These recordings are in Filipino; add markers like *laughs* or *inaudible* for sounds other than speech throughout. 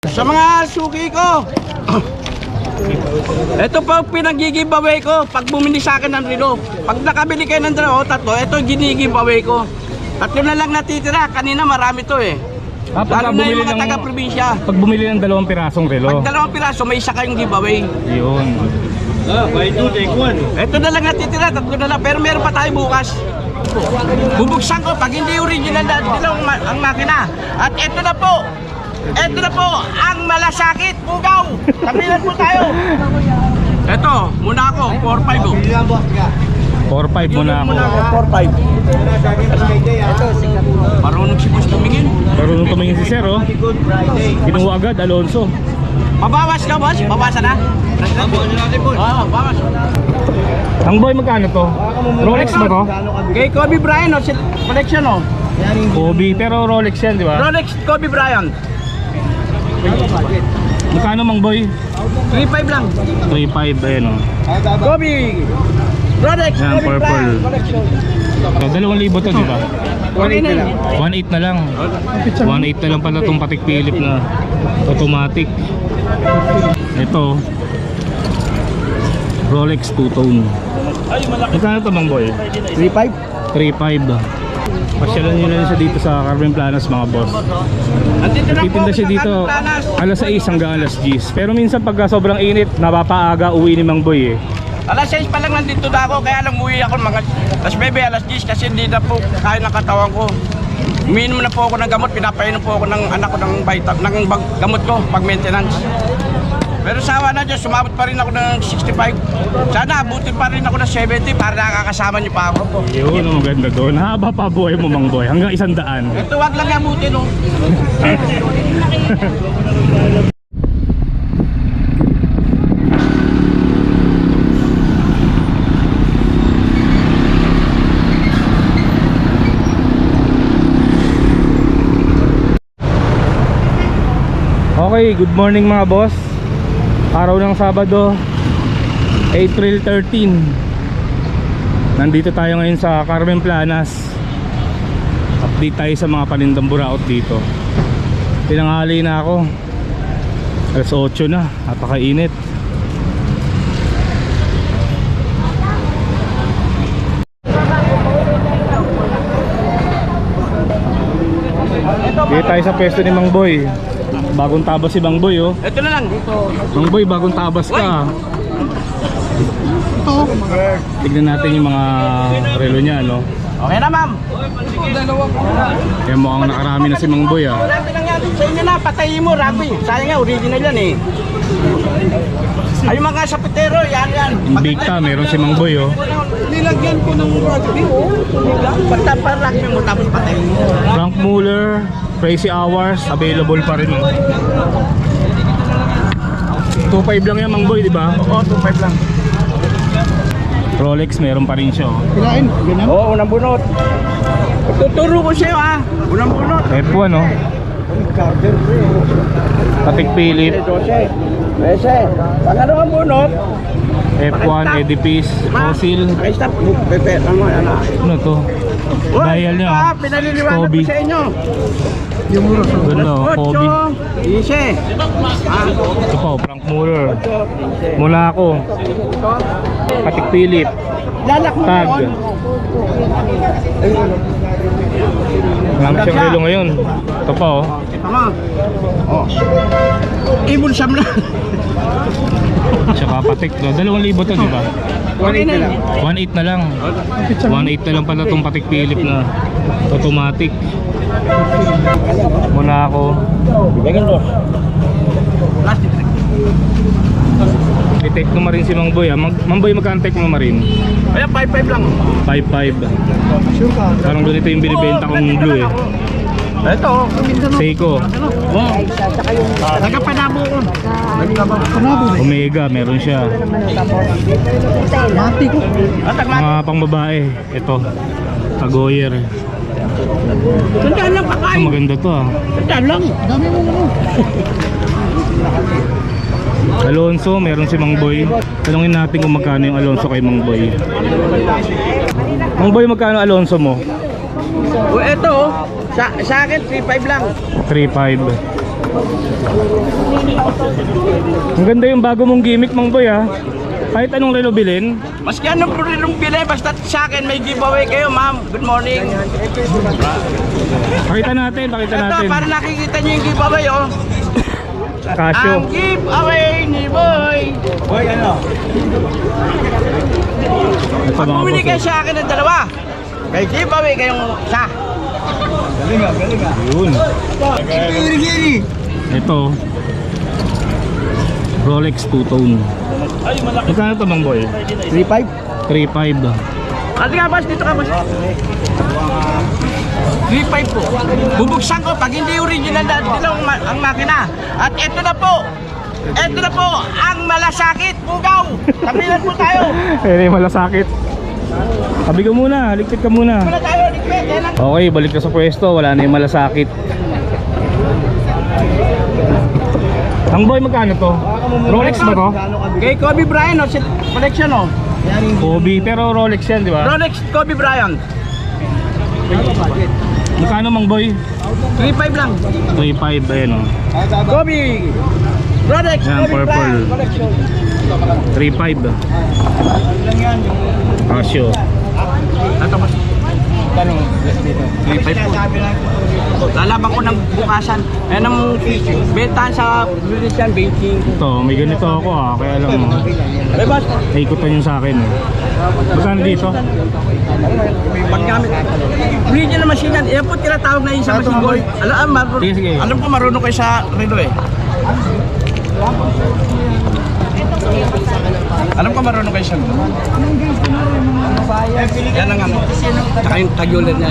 Sa mga suki ko. Ito pa pinag-giveaway ko pag bumili sa akin ng relo. Pag nakabili kayo ng dalawa o tatlo, ito gini-giveaway ko. Tatlo na lang natitira. Kanina marami to eh. Ah, Lalo na yung bumili mga ng- taga-probinsya. Pag bumili ng dalawang pirasong relo. Pag dalawang piraso, may isa kayong giveaway. Yun. Ito na lang natitira, tatlo na lang. Pero meron pa tayo bukas. Bubuksan ko pag hindi original na dilaw ang, ma- ang makina. At ito na po. Ito na po ang malasakit, bugaw. Kapilan po tayo. Ito, muna ako, 4-5 oh. 4-5 muna ako. Muna ako, 4-5. Marunong si Boss tumingin. Marunong tumingin si Sir, oh. Kinuha agad, Alonso. Mabawas ka, boss? Bawasan na? Oo, bawas. Ang boy, magkano to? Rolex ba to? Kay Kobe Bryant, oh, collection, oh. Kobe, pero Rolex yan, di ba? Rolex Kobe Bryant. Magkano mang boy? 3-5 lang. 3-5, ayun oh. Kobe! Rolex Yan, purple. So, dalawang libo to, di ba? Okay na lang. 1.8 na lang. 1.8 na lang pala itong Patek Philip na automatic. Ito. Rolex two-tone. Magkano to mang boy? 3-5? 3.5. Pasyalan nyo na rin siya dito sa Carmen Planas mga boss. Andito na Titinda po siya dito alas 6 hanggang alas 10. Pero minsan pagka sobrang init, napapaaga uwi ni Mang Boy eh. Alas 6 pa lang nandito na ako, kaya lang umuwi ako mga alas 9, alas 10 kasi hindi na po kaya ng katawan ko. Umiinom na po ako ng gamot, pinapainom po ako ng anak ko ng vita, ng gamot ko pag maintenance. Pero sawa na Diyos, sumabot pa rin ako ng 65. Sana abutin pa rin ako ng 70 para nakakasama niyo pa ako. Yun, ang maganda doon. Haba pa buhay mo Mang Boy, hanggang isang daan. Ito wag lang abutin oh. Okay, good morning mga boss. Araw ng Sabado, April 13. Nandito tayo ngayon sa Carmen Planas. Update tayo sa mga panindang buraot dito. Tinanghali na ako. Alas 8 na, napakainit. Dito tayo sa pwesto ni Mang Boy. Bagong tabas si Mang Boy oh. Ito na lang. Mang Boy, bagong tabas ka. Tignan natin yung mga relo niya, no? Okay na ma'am. Kaya mukhang nakarami na si Mang Boy, ah. Marami lang yan. Sa inyo na, patayin mo, rugby. Sayang nga, original yan eh. Ay, mga sapitero, yan yan. Invicta, meron si Mang Boy, oh. Nilagyan ko ng rugby, oh. Basta pa rugby mo, tapos patayin mo. Frank Muller, Crazy Hours, available pa rin, oh. 2.5 lang yan, Mang Boy, di ba? Oo, 2.5 lang. Rolex, meron pa rin siya, oh. Ganun? Oo, unang bunot. Tuturo ko sa'yo, ha. Unang bunot. F1, oh. Patek Philip, 12. 13. Pangalawang bunot. F1, Edifice, Fossil. Ay, stop. Pepe, ano, ano. Ano to? Dial niya, Ah, oh. pinaliliwanag Kobe. ko sa inyo. Ganda, oh. Kobe. Ise. Ah, Ito pa, oh, Frank Muller. Mula ako. Patek Philip. lalak mo Tag. Marami siyang relo ngayon. Ito pa oh. Tama. Oh. Ibon Sam na. Tsaka patik. No? Dalawang libo to, di ba? Okay na lang. 1.8 na lang. 1.8 na lang pala itong patik Philip na automatic. Muna ako. Bigyan dos. Plastic. May take mo marin si Mang Boy. Ah. Mang, Mang Boy, magkano take mo marin? Kaya 5-5 lang. 5.5. Parang ganito yung binibenta kong blue eh. Ito. Seiko. Oh. Nagkapanabo ko. Nagkapanabo. Omega, meron siya. Mati ko. Mati. Mga pang babae. Ito. Tagoyer. Tandaan lang Ah, pakain. maganda to ah. Tandaan lang. Dami mo mo. *laughs* Alonso, meron si Mang Boy. Tanungin natin kung magkano yung Alonso kay Mang Boy. Mang Boy, magkano Alonso mo? O ito. oh. Sa, sa akin 3-5 lang. 3.5. Ang ganda yung bago mong gimmick, Mang Boy ha. Kahit anong relo bilhin. Maski anong prilong bili, basta sa akin may giveaway kayo, ma'am. Good morning. Pakita natin, pakita Ito, natin. para nakikita niyo yung giveaway, oh. Casio. Ang giveaway ni Boy. Boy, ano? Ito Pag bumili kayo sa akin ng dalawa, may giveaway kayong isa. Yun. Ito. Rolex two-tone. Magkano to Mang Boy? 3.5? 3.5. Ate nga, boss, dito ka, boss. 3.5 po. Bubuksan ko pag hindi original na dilaw ang, ma- ang makina. At ito na po. Ito na po ang malasakit, bugaw. Kapilan po tayo. *laughs* Eh, malasakit. Sabi ka muna, ligpit ka muna. Okay, balik ka sa pwesto. Wala na yung malasakit. Ang boy, magkano to? Rolex ba to? Kay Kobe Bryant, oh, collection, oh. Kobe, pero Rolex yan, di ba? Rolex Kobe Bryant. Magkano mang boy? 3.5 lang. 3.5, ayan o. Kobe. Rolex Yan, Kobe purple. Bryant collection. 3.5. Casio. Ito mas Kano? 3.5 po. Lalaban ko ng bukasan. Ayan ang bentahan sa yan, 25. Ito, may ganito ako ah. Kaya Ay, boss. naikutan yun sa akin eh. Magkano dito? Paggamit. Original machine yan. Yan po tinatawag na yun sa machine gold. Alam, ah, alam ko marunong kayo sa relo eh. Alam ko marunong kayo relo. Yan ang ano. Tsaka yung tagulan niya.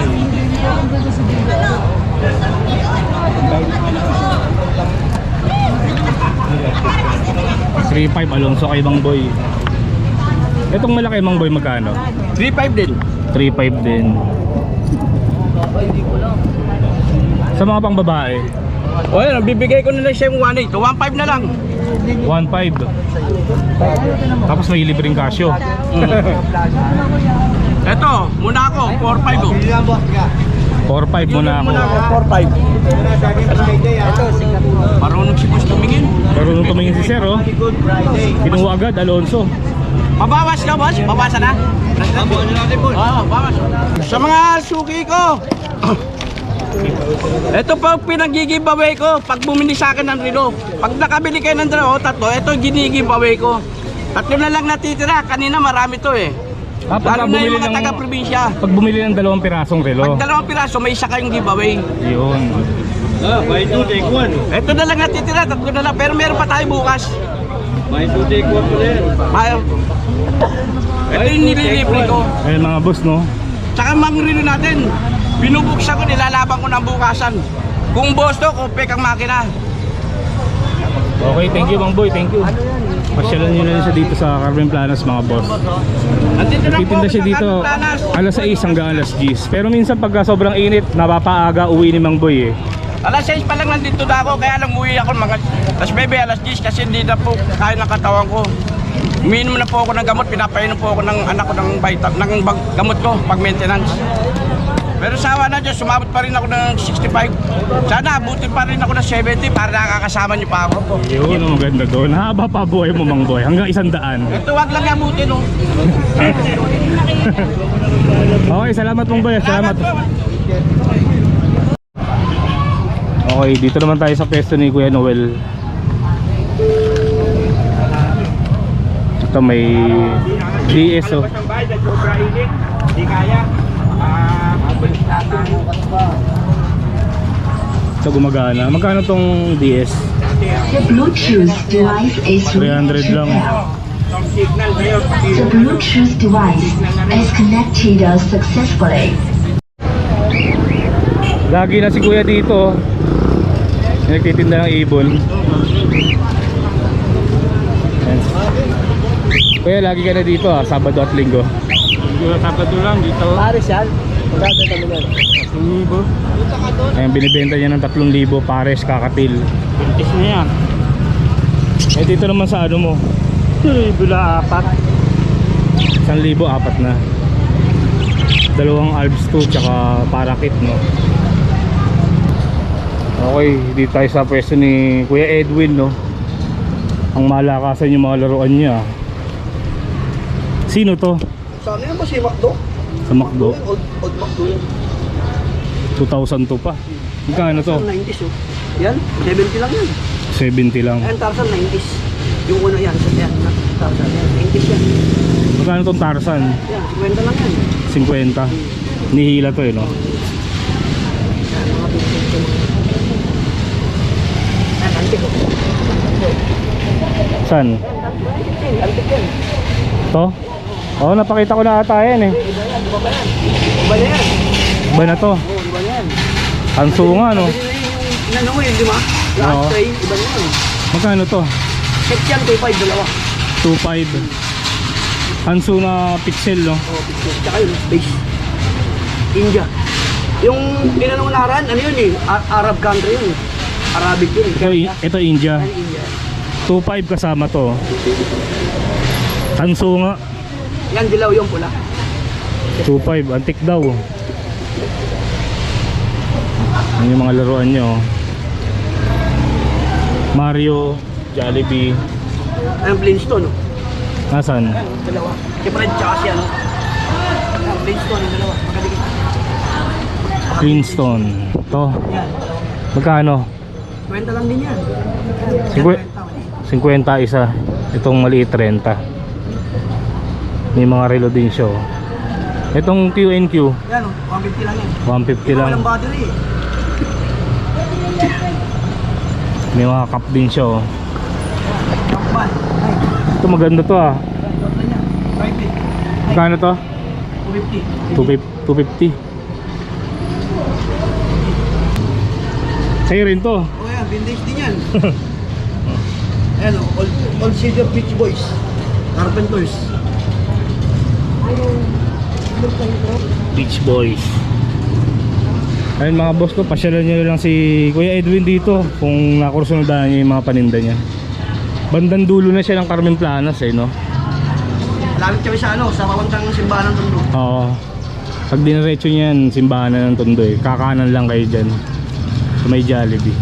3.5 Alonso kay Mang Boy. Itong malaki Mang Boy magkano? 3.5 din. 3.5 din. Sa mga pang babae, O yan, bibigay ko na lang siya yung 1.8. 1.5 na lang. 1.5. Tapos may libreng Casio. Ito, *laughs* muna ako, 4.5 oh. 4.5 muna ako. Muna ako, 4.5. Marunong si Boss tumingin. Pero nung tumingin si Sir, oh, kinuha agad Alonso. Mabawas ka, boss? Bawasan na? Bawasan natin, boss. Oo, bawas. Sa mga suki ko, ito po ang pinag-giveaway ko pag bumili sa akin ng relo. Pag nakabili kayo ng dalawa o tatlo, ito ang gini-giveaway ko. Tatlo na lang natitira. Kanina marami to eh. Ah, pagka Lalo na bumili yung mga ng- taga-probinsya. Pag bumili ng dalawang pirasong relo, Pag dalawang piraso, may isa kayong giveaway. yun. May two take one. Ito na lang natitira, tatlo na lang. Pero meron pa tayo bukas. May two take one po rin. Ayaw. Ito yung nililibre ko. Ayun mga boss, no? Tsaka mga relo natin, binubuksan ko, nilalaban ko ng bukasan. Kung boss to, kupe kang makina. Okay, thank you Mang Boy, thank you. Pasyalan nyo na rin siya dito sa Carmen Planas mga boss. Nandito na Titinda siya dito alas 6 hanggang alas 10. Pero minsan pagka sobrang init, napapaaga uwi ni Mang Boy eh. Alas 6 pa lang nandito na ako, kaya lang uwi ako mga... Tapos bebe, alas 10 kasi hindi na po kaya ng katawan ko. Umiinom na po ako ng gamot, pinapainom po ako ng anak ko ng vitamin, ng bag, gamot ko, pag maintenance. Pero sawa na Diyos, sumabot pa rin ako ng 65. Sana abutin pa rin ako ng 70 para nakakasama niyo pa ako. Yun, ang maganda doon. Haba pa buhay mo Mang Boy, hanggang isang daan. Ito wag lang abutin, oh. *laughs* Okay, salamat Mang Boy, salamat. Okay, dito naman tayo sa pwesto ni Kuya Noel. Ito may DS oh. Hindi kaya. Ito gumagana. Magkano tong DS? The Bluetooth device is 300 lang. The Bluetooth device is connected successfully. Lagi na si Kuya dito. Nagtitinda ng ibon. Kuya, lagi ka na dito ah, Sabado at Linggo. Sabado lang dito. Paris yan. Maganda kami yan. Ayan, binibenta niya ng 3,000 pares kakatil. Pintis na yan. Eh dito naman sa ano mo, Bula apat. 1,000 apat na. Dalawang Alps 2 tsaka Parakit no. Okay, dito tayo sa pwesto ni Kuya Edwin, no? Ang malakasan yung mga laruan niya. Sino to? Saan yan ba si Macdo? Sa McDo? Old, old Macdo yan. 2002 pa. Magkano to? 90s oh. Yan, 70 lang yan. 70 lang. Ayan, Tarzan 90s. Yung una yan, sa yan, Tarzan yan. 90s yan. Magkano tong Tarzan? Yan, 50 lang yan. 50. Nihila to eh, no? Yan, mga vintage yung mga... Yan, antik oh. San? Yan, antik yan. To? Oo, napakita ko na ata yan eh. Iba yan, di ba ba yan? Iba na yan. Iba na to. Oo, na yan. Hanso nga, no? Inano mo yun, di ba? Lahat Oo. tray, iba na yan. Magkano to? Set yan, 2.5, dalawa. 2.5. Hanso na pixel, no? Oo, picture. Tsaka yun, base. India. Yung inanong naran, ano yun eh? A- Arab country yun. Arabic yun. Ito, ito India. Yan, India. 2.5 kasama to. Hanso nga. Yan, dilaw yung pula. 2.5. Antik daw. Yan yung mga laruan nyo. Mario, Jollibee. Ayun, Flintstone. Oh. Nasaan? Yan, dalawa. Si Fred tsaka si ano. Flintstone, yung dalawa. Magkadikit. Greenstone. To. Magkano? Kwenta lang din yan. Sinkwe- 50 isa. Itong maliit 30. May mga relo din siya. Itong Q&Q, Yan, oh, 150 lang yan. 150 Ito lang. walang battery eh. May mga cup din siya. oh. Ito maganda to ah. Magkano to? 250. 250. Sa'yo rin to. Oh yan, vintage din yan. *laughs* Ayan o, old, old Cedar Beach Boys. Carpenters. Beach Boys. Ayun mga boss ko, pasyalan nyo lang si Kuya Edwin dito kung nakursunodahan niya yung mga paninda niya. Bandang dulo na siya ng Carmen Planas eh, no? Malapit kami sa ano, sa papuntang simbahan ng Tondo. Oo. Pag diniretso niya yan, simbahan na ng Tondo eh. Kakanan lang kayo dyan. Sa may Jollibee.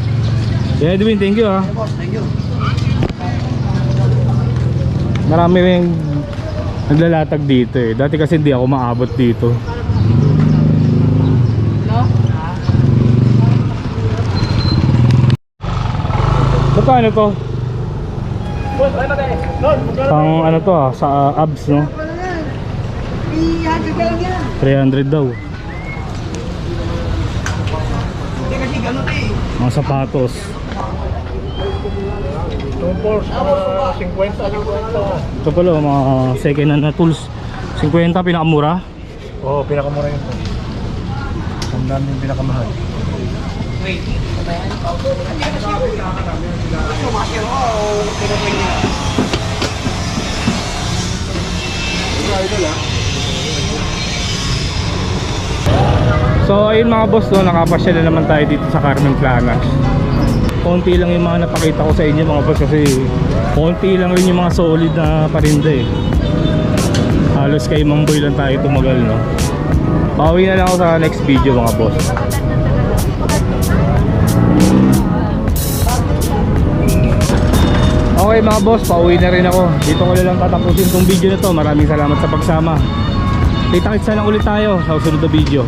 Kuya Edwin, thank you ah. Hey boss, thank you. Marami rin naglalatag dito eh. Dati kasi hindi ako maabot dito. Magkano to? Pang ano to ah, sa ah, abs no? 300 daw. Hindi kasi ganun eh. Mga sapatos. Ito pala mga second hand na tools. 50 pinakamura. Oo, oh, pinakamura yun. Ang dami yung pinakamahal. Sumasya ko, o pinapin niya. So ayun mga boss no, nakapasya na naman tayo dito sa Carmen Planas. Konti lang yung mga napakita ko sa inyo mga boss kasi konti lang rin yung mga solid na parinda eh. Halos kay Mamboy lang tayo tumagal no. Pauwi na lang ako sa next video mga boss. Okay mga boss, pauwi na rin ako. Dito ko na lang tatapusin tong video na to. Maraming salamat sa pagsama. Kita-kitsa lang ulit tayo sa susunod na video.